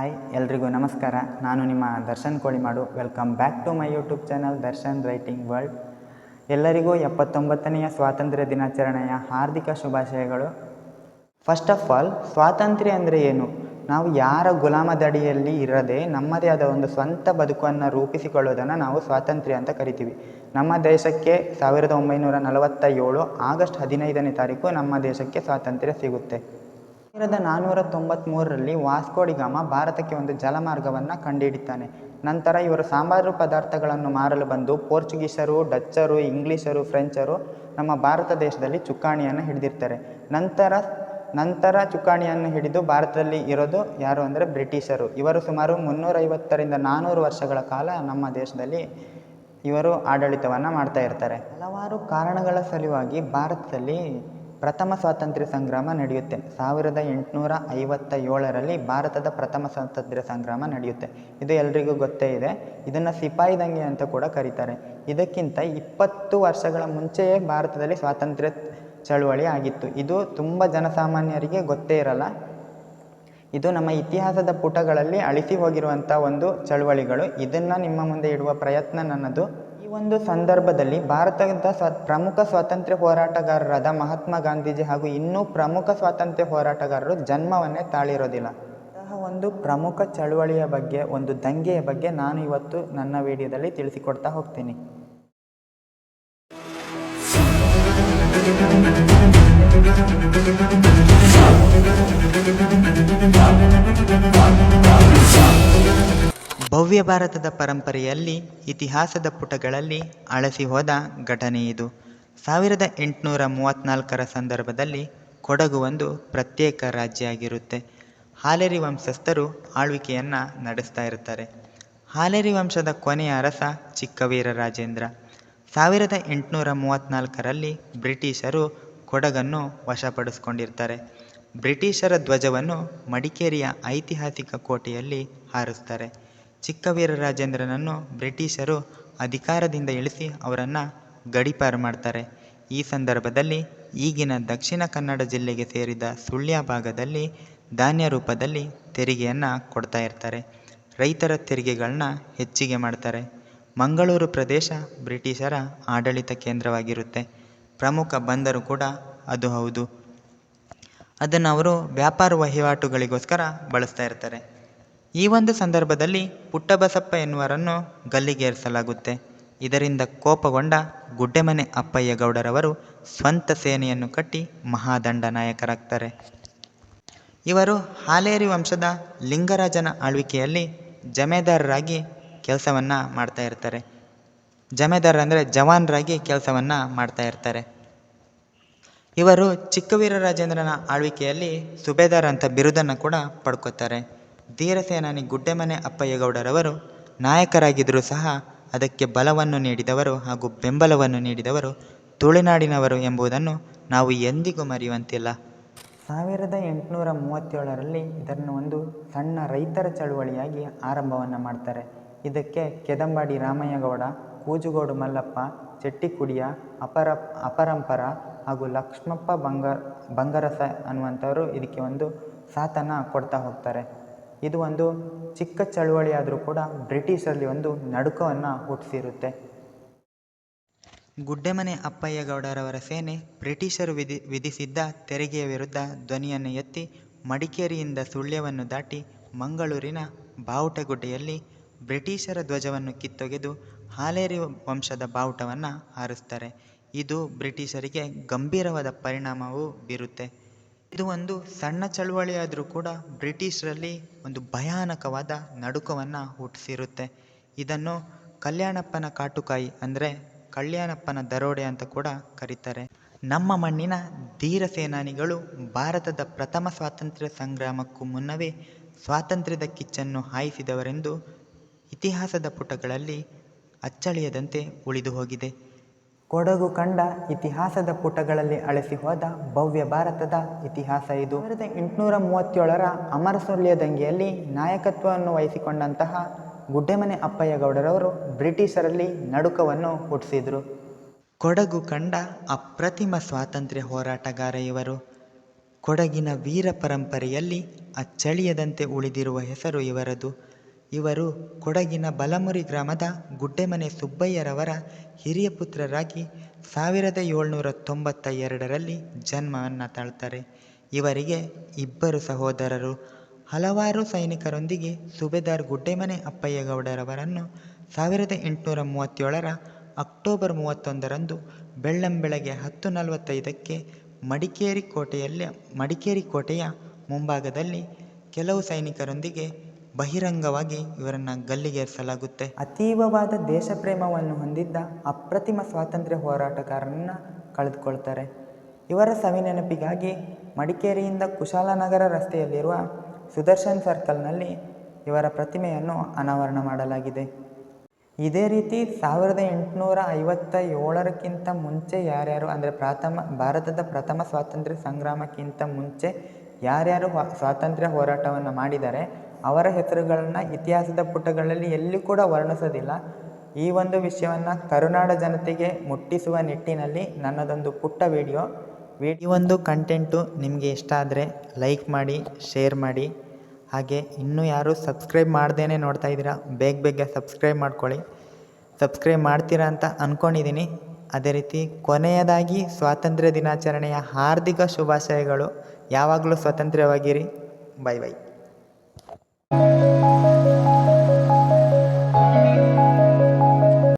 Hi ಎಲ್ರಿಗೂ ನಮಸ್ಕಾರ. ನಾನು ನಿಮ್ಮ Darshan ಕೋಳಿಮಾಡು. Welcome back to my YouTube channel Darshan writing world ಎಲ್ಲರಿಗೂ ಎಪ್ಪತ್ತೊಂಬತ್ತನೆಯ ಸ್ವಾತಂತ್ರ್ಯ ದಿನಾಚರಣೆಯ ಹಾರ್ದಿಕ ಶುಭಾಶಯಗಳು. ಫಸ್ಟ್ ಆಫ್ ಆಲ್ ಸ್ವಾತಂತ್ರ್ಯ ಅಂದರೆ ಏನು? ನಾವು ಯಾರ ಗುಲಾಮದಡಿಯಲ್ಲಿ ಇರದೆ ನಮ್ಮದೇ ಆದ ಒಂದು ಸ್ವಂತ ಬದುಕನ್ನು ರೂಪಿಸಿಕೊಳ್ಳೋದನ್ನು ನಾವು ಸ್ವಾತಂತ್ರ್ಯ ಅಂತ ಕರಿತೀವಿ. ನಮ್ಮ ದೇಶಕ್ಕೆ ಸಾವಿರದ ಒಂಬೈನೂರ ನಲವತ್ತ ಏಳು ಆಗಸ್ಟ್ ಹದಿನೈದನೇ ತಾರೀಕು ನಮ್ಮ ದೇಶಕ್ಕೆ ಸ್ವಾತಂತ್ರ್ಯ ಸಿಗುತ್ತೆ. ಸಾವಿರದ ನಾನ್ನೂರ ತೊಂಬತ್ತ್ಮೂರರಲ್ಲಿ ವಾಸ್ಕೋಡಿಗಾಮ ಭಾರತಕ್ಕೆ ಒಂದು ಜಲಮಾರ್ಗವನ್ನು ಕಂಡುಹಿಡಿತಾನೆ ನಂತರ ಇವರು ಸಾಂಬಾರು ಪದಾರ್ಥಗಳನ್ನು ಮಾರಲು ಬಂದು ಪೋರ್ಚುಗೀಸರು, ಡಚ್ಚರು, ಇಂಗ್ಲೀಷರು, ಫ್ರೆಂಚರು ನಮ್ಮ ಭಾರತ ದೇಶದಲ್ಲಿ ಚುಕ್ಕಾಣಿಯನ್ನು ಹಿಡಿದಿರ್ತಾರೆ. ನಂತರ ನಂತರ ಚುಕ್ಕಾಣಿಯನ್ನು ಹಿಡಿದು ಭಾರತದಲ್ಲಿ ಇರೋದು ಯಾರು ಅಂದರೆ ಬ್ರಿಟಿಷರು. ಇವರು ಸುಮಾರು ಮುನ್ನೂರೈವತ್ತರಿಂದ ನಾನ್ನೂರು ವರ್ಷಗಳ ಕಾಲ ನಮ್ಮ ದೇಶದಲ್ಲಿ ಇವರು ಆಡಳಿತವನ್ನು ಮಾಡ್ತಾ ಇರ್ತಾರೆ. ಹಲವಾರು ಕಾರಣಗಳ ಸಲುವಾಗಿ ಭಾರತದಲ್ಲಿ ಪ್ರಥಮ ಸ್ವಾತಂತ್ರ್ಯ ಸಂಗ್ರಾಮ ನಡೆಯುತ್ತೆ. ಸಾವಿರದ ಎಂಟುನೂರ ಐವತ್ತ ಏಳರಲ್ಲಿ ಭಾರತದ ಪ್ರಥಮ ಸ್ವಾತಂತ್ರ್ಯ ಸಂಗ್ರಾಮ ನಡೆಯುತ್ತೆ. ಇದು ಎಲ್ರಿಗೂ ಗೊತ್ತೇ ಇದೆ. ಇದನ್ನು ಸಿಪಾಯಿ ದಂಗೆ ಅಂತ ಕೂಡ ಕರೀತಾರೆ. ಇದಕ್ಕಿಂತ ಇಪ್ಪತ್ತು ವರ್ಷಗಳ ಮುಂಚೆಯೇ ಭಾರತದಲ್ಲಿ ಸ್ವಾತಂತ್ರ್ಯ ಚಳುವಳಿ ಆಗಿತ್ತು. ಇದು ತುಂಬ ಜನಸಾಮಾನ್ಯರಿಗೆ ಗೊತ್ತೇ ಇರಲ್ಲ. ಇದು ನಮ್ಮ ಇತಿಹಾಸದ ಪುಟಗಳಲ್ಲಿ ಅಳಿಸಿ ಹೋಗಿರುವಂಥ ಒಂದು ಚಳುವಳಿಗಳು. ಇದನ್ನು ನಿಮ್ಮ ಮುಂದೆ ಇಡುವ ಪ್ರಯತ್ನ ನನ್ನದು. ಒಂದು ಸಂದರ್ಭದಲ್ಲಿ ಭಾರತದ ಪ್ರಮುಖ ಸ್ವಾತಂತ್ರ್ಯ ಹೋರಾಟಗಾರರಾದ ಮಹಾತ್ಮ ಗಾಂಧೀಜಿ ಹಾಗೂ ಇನ್ನೂ ಪ್ರಮುಖ ಸ್ವಾತಂತ್ರ್ಯ ಹೋರಾಟಗಾರರು ಜನ್ಮವನ್ನೇ ತಾಳಿರೋದಿಲ್ಲ. ಅಂತಹ ಒಂದು ಪ್ರಮುಖ ಚಳುವಳಿಯ ಬಗ್ಗೆ, ಒಂದು ದಂಗೆಯ ಬಗ್ಗೆ ನಾನು ಇವತ್ತು ನನ್ನ ವಿಡಿಯೋದಲ್ಲಿ ತಿಳಿಸಿಕೊಡ್ತಾ ಹೋಗ್ತೀನಿ. ಭವ್ಯ ಭಾರತದ ಪರಂಪರೆಯಲ್ಲಿ, ಇತಿಹಾಸದ ಪುಟಗಳಲ್ಲಿ ಅಳಸಿ ಹೋದ ಘಟನೆ ಇದು. ಸಾವಿರದ ಎಂಟುನೂರ ಮೂವತ್ತ್ನಾಲ್ಕರ ಸಂದರ್ಭದಲ್ಲಿ ಕೊಡಗು ಒಂದು ಪ್ರತ್ಯೇಕ ರಾಜ್ಯ ಆಗಿರುತ್ತೆ ಹಾಲೇರಿ ವಂಶಸ್ಥರು ಆಳ್ವಿಕೆಯನ್ನು ನಡೆಸ್ತಾ ಇರ್ತಾರೆ. ಹಾಲೇರಿ ವಂಶದ ಕೊನೆಯ ಅರಸ ಚಿಕ್ಕವೀರ ರಾಜೇಂದ್ರ. ಸಾವಿರದ ಎಂಟುನೂರ ಮೂವತ್ತ್ನಾಲ್ಕರಲ್ಲಿ ಬ್ರಿಟಿಷರು ಕೊಡಗನ್ನು ವಶಪಡಿಸ್ಕೊಂಡಿರ್ತಾರೆ. ಬ್ರಿಟಿಷರ ಧ್ವಜವನ್ನು ಮಡಿಕೇರಿಯ ಐತಿಹಾಸಿಕ ಕೋಟೆಯಲ್ಲಿ ಹಾರಿಸ್ತಾರೆ. ಚಿಕ್ಕವೀರ ರಾಜೇಂದ್ರನನ್ನು ಬ್ರಿಟಿಷರು ಅಧಿಕಾರದಿಂದ ಇಳಿಸಿ ಅವರನ್ನು ಗಡೀಪಾರು ಮಾಡ್ತಾರೆ. ಈ ಸಂದರ್ಭದಲ್ಲಿ ಈಗಿನ ದಕ್ಷಿಣ ಕನ್ನಡ ಜಿಲ್ಲೆಗೆ ಸೇರಿದ ಸುಳ್ಯ ಭಾಗದಲ್ಲಿ ಧಾನ್ಯ ರೂಪದಲ್ಲಿ ತೆರಿಗೆಯನ್ನು ಕೊಡ್ತಾ ಇರ್ತಾರೆ. ರೈತರ ತೆರಿಗೆಗಳನ್ನ ಹೆಚ್ಚಿಗೆ ಮಾಡ್ತಾರೆ. ಮಂಗಳೂರು ಪ್ರದೇಶ ಬ್ರಿಟಿಷರ ಆಡಳಿತ ಕೇಂದ್ರವಾಗಿರುತ್ತೆ. ಪ್ರಮುಖ ಬಂದರು ಕೂಡ ಅದು ಹೌದು. ಅದನ್ನು ಅವರು ವ್ಯಾಪಾರ ವಹಿವಾಟುಗಳಿಗೋಸ್ಕರ ಬಳಸ್ತಾ ಇರ್ತಾರೆ. ಈ ಒಂದು ಸಂದರ್ಭದಲ್ಲಿ ಪುಟ್ಟಬಸಪ್ಪ ಎನ್ನುವರನ್ನು ಗಲ್ಲಿಗೇರಿಸಲಾಗುತ್ತೆ. ಇದರಿಂದ ಕೋಪಗೊಂಡ ಗುಡ್ಡೆಮನೆ ಅಪ್ಪಯ್ಯ ಗೌಡರವರು ಸ್ವಂತ ಸೇನೆಯನ್ನು ಕಟ್ಟಿ ಮಹಾದಂಡ ನಾಯಕರಾಗ್ತಾರೆ. ಇವರು ಹಾಲೇರಿ ವಂಶದ ಲಿಂಗರಾಜನ ಆಳ್ವಿಕೆಯಲ್ಲಿ ಜಮೇದಾರರಾಗಿ ಕೆಲಸವನ್ನು ಮಾಡ್ತಾ ಇರ್ತಾರೆ. ಜಮೇದಾರ ಅಂದರೆ ಜವಾನರಾಗಿ ಕೆಲಸವನ್ನು ಮಾಡ್ತಾ ಇರ್ತಾರೆ. ಇವರು ಚಿಕ್ಕವೀರ ರಾಜೇಂದ್ರನ ಆಳ್ವಿಕೆಯಲ್ಲಿ ಸುಬೇದಾರ್ ಅಂತ ಬಿರುದನ್ನು ಕೂಡ ಪಡ್ಕೋತಾರೆ. ಧೀರಸೇನಾನಿ ಗುಡ್ಡೆಮನೆ ಅಪ್ಪಯ್ಯಗೌಡರವರು, ನಾಯಕರಾಗಿದ್ದರೂ ಸಹ ಅದಕ್ಕೆ ಬಲವನ್ನು ನೀಡಿದವರು ಹಾಗೂ ಬೆಂಬಲವನ್ನು ನೀಡಿದವರು ತುಳುನಾಡಿನವರು ಎಂಬುದನ್ನು ನಾವು ಎಂದಿಗೂ ಮರೆಯುವಂತಿಲ್ಲ. ಸಾವಿರದ ಎಂಟುನೂರ ಮೂವತ್ತೇಳರಲ್ಲಿ ಇದನ್ನು ಒಂದು ಸಣ್ಣ ರೈತರ ಚಳುವಳಿಯಾಗಿ ಆರಂಭವನ್ನು ಮಾಡ್ತಾರೆ. ಇದಕ್ಕೆ ಕೆದಂಬಾಡಿ ರಾಮಯ್ಯಗೌಡ, ಕೂಜುಗೋಡು ಮಲ್ಲಪ್ಪ, ಚೆಟ್ಟಿಕುಡಿಯ, ಅಪರ, ಅಪರಂಪರ ಹಾಗೂ ಲಕ್ಷ್ಮಪ್ಪ ಬಂಗ, ಬಂಗರಸ ಅನ್ನುವಂಥವರು ಇದಕ್ಕೆ ಒಂದು ಸಾಥನ ಕೊಡ್ತಾ ಹೋಗ್ತಾರೆ. ಇದು ಒಂದು ಚಿಕ್ಕ ಚಳುವಳಿಯಾದರೂ ಕೂಡ ಬ್ರಿಟಿಷರಲ್ಲಿ ಒಂದು ನಡುಕವನ್ನು ಹುಟ್ಟಿಸಿರುತ್ತೆ. ಗುಡ್ಡೆಮನೆ ಅಪ್ಪಯ್ಯಗೌಡರವರ ಸೇನೆ ಬ್ರಿಟಿಷರು ವಿಧಿ, ವಿಧಿಸಿದ್ದ ತೆರಿಗೆಯ ವಿರುದ್ಧ ಧ್ವನಿಯನ್ನು ಎತ್ತಿ ಮಡಿಕೇರಿಯಿಂದ ಸುಳ್ಯವನ್ನು ದಾಟಿ ಮಂಗಳೂರಿನ ಬಾವುಟಗುಡ್ಡೆಯಲ್ಲಿ ಬ್ರಿಟಿಷರ ಧ್ವಜವನ್ನು ಕಿತ್ತೊಗೆದು ಹಾಲೇರಿ ವಂಶದ ಬಾವುಟವನ್ನು ಹಾರಿಸ್ತಾರೆ. ಇದು ಬ್ರಿಟಿಷರಿಗೆ ಗಂಭೀರವಾದ ಪರಿಣಾಮವೂ ಬೀರುತ್ತೆ. ಇದು ಒಂದು ಸಣ್ಣ ಚಳುವಳಿಯಾದರೂ ಕೂಡ ಬ್ರಿಟಿಷರಲ್ಲಿ ಒಂದು ಭಯಾನಕವಾದ ನಡುಕವನ್ನು ಹುಟ್ಟಿಸಿರುತ್ತೆ. ಇದನ್ನು ಕಲ್ಯಾಣಪ್ಪನ ಕಾಟುಕಾಯಿ ಅಂದರೆ ಕಲ್ಯಾಣಪ್ಪನ ದರೋಡೆ ಅಂತ ಕೂಡ ಕರೀತಾರೆ. ನಮ್ಮ ಮಣ್ಣಿನ ಧೀರ ಸೇನಾನಿಗಳು ಭಾರತದ ಪ್ರಥಮ ಸ್ವಾತಂತ್ರ್ಯ ಸಂಗ್ರಾಮಕ್ಕೂ ಮುನ್ನವೇ ಸ್ವಾತಂತ್ರ್ಯದ ಕಿಚ್ಚನ್ನು ಹಾಯಿಸಿದವರೆಂದು ಇತಿಹಾಸದ ಪುಟಗಳಲ್ಲಿ ಅಚ್ಚಳಿಯದಂತೆ ಉಳಿದು ಹೋಗಿದೆ. ಕೊಡಗು ಕಂಡ ಇತಿಹಾಸದ ಪುಟಗಳಲ್ಲಿ ಅಳಿಸಿ ಹೋದ ಭವ್ಯ ಭಾರತದ ಇತಿಹಾಸ ಇದು. ಸಾವಿರದ ಎಂಟುನೂರ ಮೂವತ್ತೇಳರ ಅಮರಸುಳ್ಯ ದಂಗೆಯಲ್ಲಿ ನಾಯಕತ್ವವನ್ನು ವಹಿಸಿಕೊಂಡಂತಹ ಗುಡ್ಡೆಮನೆ ಅಪ್ಪಯ್ಯಗೌಡರವರು ಬ್ರಿಟಿಷರಲ್ಲಿ ನಡುಕವನ್ನು ಹುಟ್ಟಿಸಿದರು. ಕೊಡಗು ಕಂಡ ಅಪ್ರತಿಮ ಸ್ವಾತಂತ್ರ್ಯ ಹೋರಾಟಗಾರ ಇವರು. ಕೊಡಗಿನ ವೀರ ಪರಂಪರೆಯಲ್ಲಿ ಅಚ್ಚಳಿಯದಂತೆ ಉಳಿದಿರುವ ಹೆಸರು ಇವರದು. ಇವರು ಕೊಡಗಿನ ಬಲಮುರಿ ಗ್ರಾಮದ ಗುಡ್ಡೆಮನೆ ಸುಬ್ಬಯ್ಯರವರ ಹಿರಿಯ ಪುತ್ರರಾಗಿ ಸಾವಿರದ ಏಳ್ನೂರ ತೊಂಬತ್ತ ಎರಡರಲ್ಲಿ ಜನ್ಮವನ್ನು ತಾಳ್ತಾರೆ. ಇವರಿಗೆ ಇಬ್ಬರು ಸಹೋದರರು. ಹಲವಾರು ಸೈನಿಕರೊಂದಿಗೆ ಸುಬೇದಾರ್ ಗುಡ್ಡೆಮನೆ ಅಪ್ಪಯ್ಯಗೌಡರವರನ್ನು ಸಾವಿರದ ಎಂಟುನೂರ ಮೂವತ್ತೇಳರ ಅಕ್ಟೋಬರ್ ಮೂವತ್ತೊಂದರಂದು ಬೆಳ್ಳಂಬೆಳಗ್ಗೆ ಹತ್ತು ನಲವತ್ತೈದಕ್ಕೆ ಮಡಿಕೇರಿ ಕೋಟೆಯಲ್ಲಿ, ಮಡಿಕೇರಿ ಕೋಟೆಯ ಮುಂಭಾಗದಲ್ಲಿ ಕೆಲವು ಸೈನಿಕರೊಂದಿಗೆ ಬಹಿರಂಗವಾಗಿ ಇವರನ್ನು ಗಲ್ಲಿಗೇರಿಸಲಾಗುತ್ತೆ ಅತೀವವಾದ ದೇಶಪ್ರೇಮವನ್ನು ಹೊಂದಿದ್ದ ಅಪ್ರತಿಮ ಸ್ವಾತಂತ್ರ್ಯ ಹೋರಾಟಗಾರರನ್ನು ಕಳೆದುಕೊಳ್ತಾರೆ. ಇವರ ಸವಿನೆನಪಿಗಾಗಿ ಮಡಿಕೇರಿಯಿಂದ ಕುಶಾಲನಗರ ರಸ್ತೆಯಲ್ಲಿರುವ ಸುದರ್ಶನ್ ಸರ್ಕಲ್ನಲ್ಲಿ ಇವರ ಪ್ರತಿಮೆಯನ್ನು ಅನಾವರಣ ಮಾಡಲಾಗಿದೆ. ಇದೇ ರೀತಿ ಸಾವಿರದ ಎಂಟುನೂರ ಐವತ್ತ ಏಳರಕ್ಕಿಂತ ಮುಂಚೆ ಯಾರ್ಯಾರು ಅಂದರೆ ಪ್ರಥಮ, ಭಾರತದ ಪ್ರಥಮ ಸ್ವಾತಂತ್ರ್ಯ ಸಂಗ್ರಾಮಕ್ಕಿಂತ ಮುಂಚೆ ಯಾರ್ಯಾರು ಸ್ವಾತಂತ್ರ್ಯ ಹೋರಾಟವನ್ನು ಮಾಡಿದ್ದಾರೆ ಅವರ ಹೆಸರುಗಳನ್ನು ಇತಿಹಾಸದ ಪುಟಗಳಲ್ಲಿ ಎಲ್ಲಿ ಕೂಡ ವರ್ಣಿಸೋದಿಲ್ಲ. ಈ ಒಂದು ವಿಷಯವನ್ನು ಕರುನಾಡ ಜನತೆಗೆ ಮುಟ್ಟಿಸುವ ನಿಟ್ಟಿನಲ್ಲಿ ನನ್ನದೊಂದು ಪುಟ್ಟ ವಿಡಿಯೋ. ಈ ಒಂದು ಕಂಟೆಂಟು ನಿಮಗೆ ಇಷ್ಟ ಆದರೆ ಲೈಕ್ ಮಾಡಿ ಶೇರ್ ಮಾಡಿ. ಹಾಗೆ ಇನ್ನೂ ಯಾರು ಸಬ್ಸ್ಕ್ರೈಬ್ ಮಾಡ್ದೇ ನೋಡ್ತಾ ಇದ್ದೀರಾ, ಬೇಗ ಬೇಗ ಸಬ್ಸ್ಕ್ರೈಬ್ ಮಾಡ್ಕೊಳ್ಳಿ. ಸಬ್ಸ್ಕ್ರೈಬ್ ಮಾಡ್ತೀರಾ ಅಂತ ಅಂದ್ಕೊಂಡಿದ್ದೀನಿ ಅದೇ ರೀತಿ ಕೊನೆಯದಾಗಿ ಸ್ವಾತಂತ್ರ್ಯ ದಿನಾಚರಣೆಯ ಹಾರ್ದಿಕ ಶುಭಾಶಯಗಳು. ಯಾವಾಗಲೂ ಸ್ವತಂತ್ರವಾಗಿರಿ. Bye bye 何?